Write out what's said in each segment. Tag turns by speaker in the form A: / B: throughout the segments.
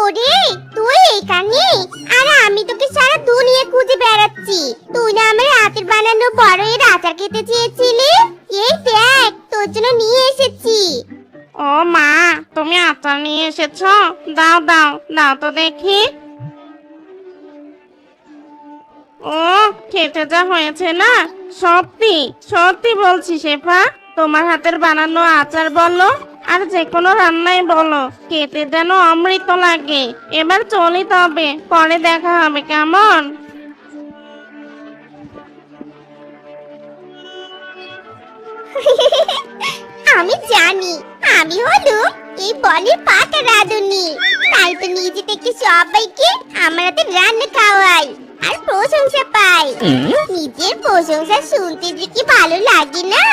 A: ওরে তুই এখানে আর আমি তোকে সারা দুনিয়া খুঁজে বেড়াচ্ছি তুই না আমার হাতের বানানো বড় এর আচার খেতে চেয়েছিলি এই দেখ তোর জন্য নিয়ে এসেছি
B: ও মা তুমি আচার নিয়ে এসেছো দাও দাও দাও তো দেখি ও খেতে যা হয়েছে না সত্যি সত্যি বলছি শেফা তোমার হাতের বানানো আচার বলো আর যে কোনো রান্নাই বলো খেতে যেন অমৃত লাগে এবার চলি তবে পরে দেখা হবে কেমন
A: আমি জানি আমি হলো এই বলি পাট রাঁধুনি তাই তো নিজে থেকে সবাইকে আমার হাতে রান্না খাওয়াই আর প্রশংসা পাই নিজের প্রশংসা শুনতে যে কি ভালো লাগে না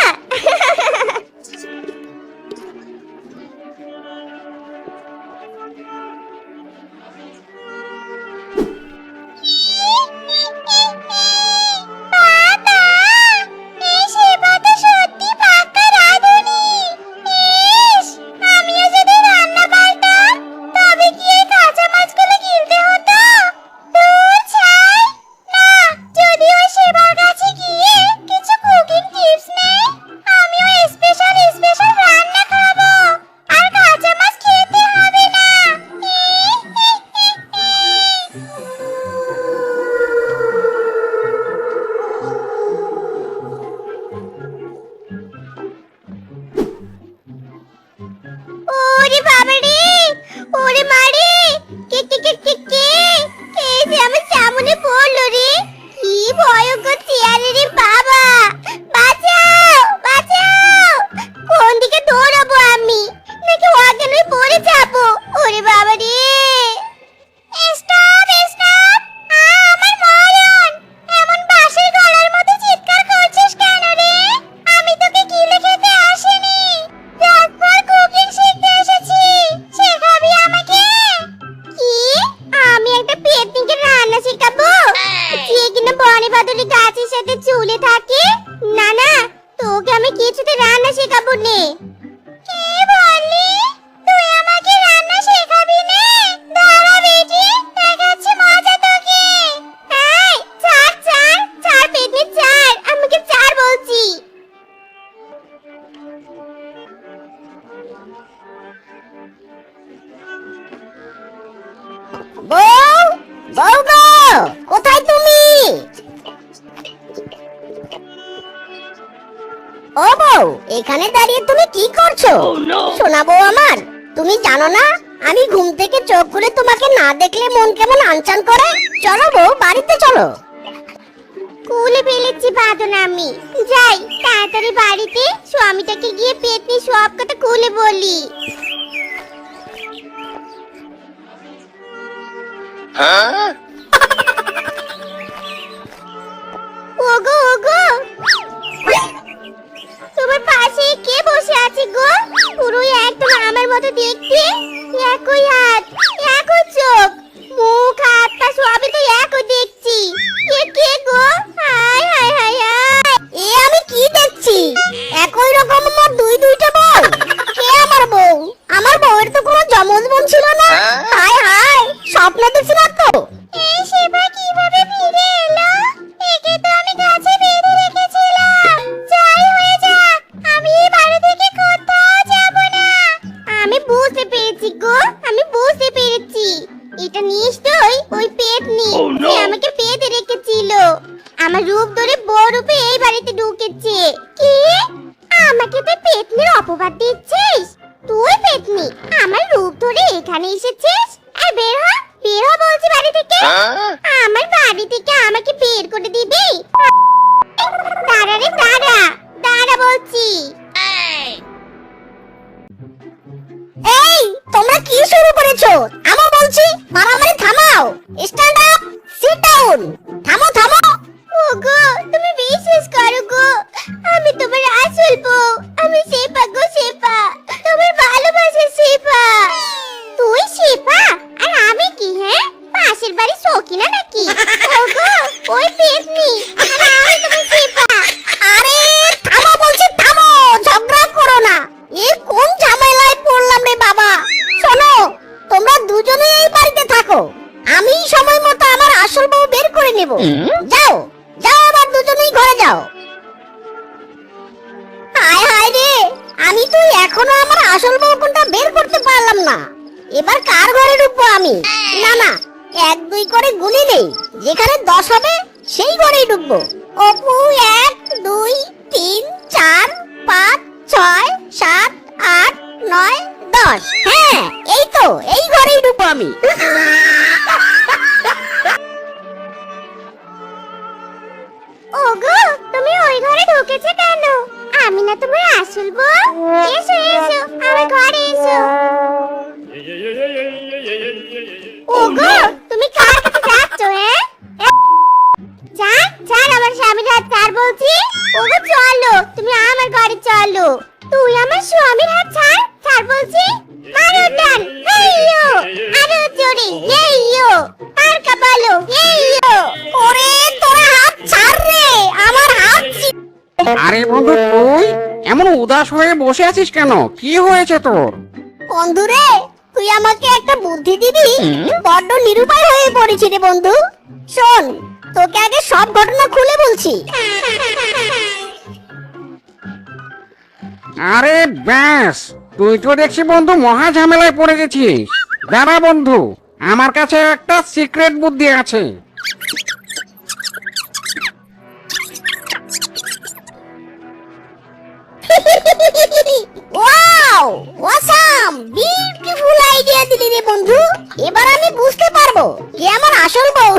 C: বউ কোথায় তুমি ও বউ এখানে দাঁড়িয়ে তুমি কি করছো oh, শোনা আমার তুমি জানো না আমি ঘুম থেকে চোখ খুলে তোমাকে না দেখলে মন কেমন আনচান করে চলো বউ বাড়িতে চলো
A: কুলে পেলেছি বাঁধন আমি যাই তাড়াতাড়ি বাড়িতে স্বামীটাকে গিয়ে পেট সব কথা খুলে বলি 啊！নিচ্ছিস তুই পেতনি আমার রূপ ধরে এখানে এসেছিস আর বের হ বের হ বলছি বাড়ি থেকে হ্যাঁ? আমার বাড়ি থেকে আমাকে বের করে দিবি দাঁড়া রে দাঁড়া দাঁড়া বলছি
C: এই তোমরা কি শুরু করেছো সময় মতো আমার আসল বউ বের করে নেব যাও যাও আবার দুজনেই ঘরে যাও আয় হায় রে আমি তো এখনো আমার আসল বউ কোনটা বের করতে পারলাম না এবার কার ঘরে ঢুকবো আমি না না এক দুই করে গুলি নেই যেখানে দশ হবে সেই ঘরেই ঢুকবো অপু এক দুই তিন চার পাঁচ ছয় সাত আট নয় দশ হ্যাঁ এই তো এই ঘরেই ঢুকবো আমি
A: ওগো তুমি ওই ঘরে ঢুকেছে কেন আমি না তোমার আসল বউ এসো এসো আমার ঘরে এসো ওগো তুমি কার কাছে যাচ্ছ হে যা যা আমার স্বামীর হাত কার বলছি ওগো চলো
D: উদাস হয়ে বসে আছিস কেন কি হয়েছে তোর
A: বন্ধু রে তুই আমাকে একটা বুদ্ধি দিবি বড্ড নিরুপায় হয়ে পড়েছি রে বন্ধু শোন তোকে আগে সব ঘটনা খুলে বলছি
D: আরে ব্যাস তুই তো দেখছি বন্ধু মহা ঝামেলায় পড়ে গেছিস দাঁড়া বন্ধু আমার কাছে একটা সিক্রেট বুদ্ধি আছে
C: ওয়াও অসাম বিউটিফুল আইডিয়া দিলি রে বন্ধু এবার আমি বুঝতে পারবো যে আমার আসল বউ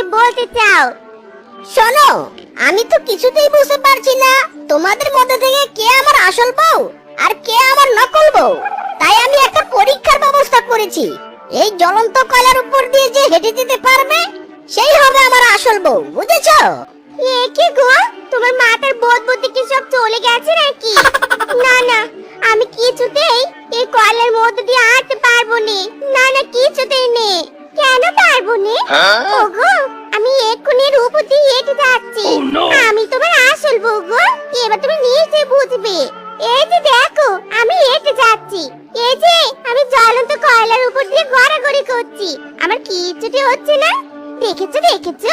A: আমাকে বলতে চাও
C: শোনো আমি তো কিছুতেই বুঝতে পারছি না তোমাদের মধ্যে থেকে কে আমার আসল বউ আর কে আমার নকল বউ তাই আমি একটা পরীক্ষার ব্যবস্থা করেছি এই জ্বলন্ত কয়লার উপর দিয়ে যে হেঁটে যেতে পারবে সেই হবে আমার আসল বউ বুঝেছো
A: এ কি গো তোমার মাথার বোধ বুদ্ধি কি সব চলে গেছে নাকি না না আমি জ্বলন্ত কয়লার উপর দিয়ে গড়াগড়ি করছি আমার কিচ্ছুটি হচ্ছে না দেখেছো দেখেছো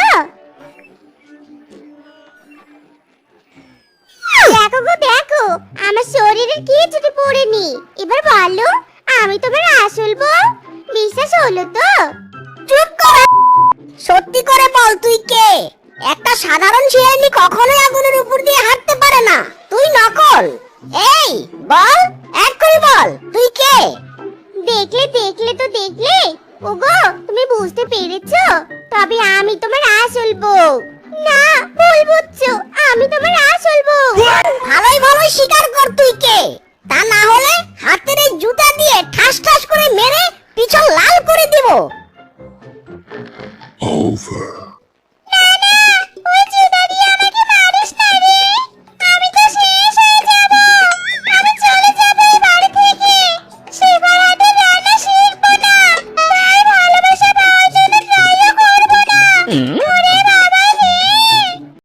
A: দেখো গো দেখো আমার শরীরের কিচ্ছুটি পড়েনি এবার বলো আমি তোমার আসল বউ বিশ্বাস হলো তো
C: চুপ কর সত্যি করে বল তুই কে একটা সাধারণ শিয়ালি কখনোই আগুনের উপর দিয়ে হাঁটতে পারে না তুই নকল এই বল এক করে বল তুই কে
A: দেখলে দেখলে তো দেখলে ওগো তুমি বুঝতে পেরেছো তবে আমি তোমার আসল বউ না ভুল বুঝছো আমি তোমার আসল বউ
C: ভালোই ভালোই স্বীকার কর তুই কে তা না হলে হাতের এই জুতা দিয়ে ঠাস ঠাস করে মেরে পিছন লাল করে দেব
A: Over.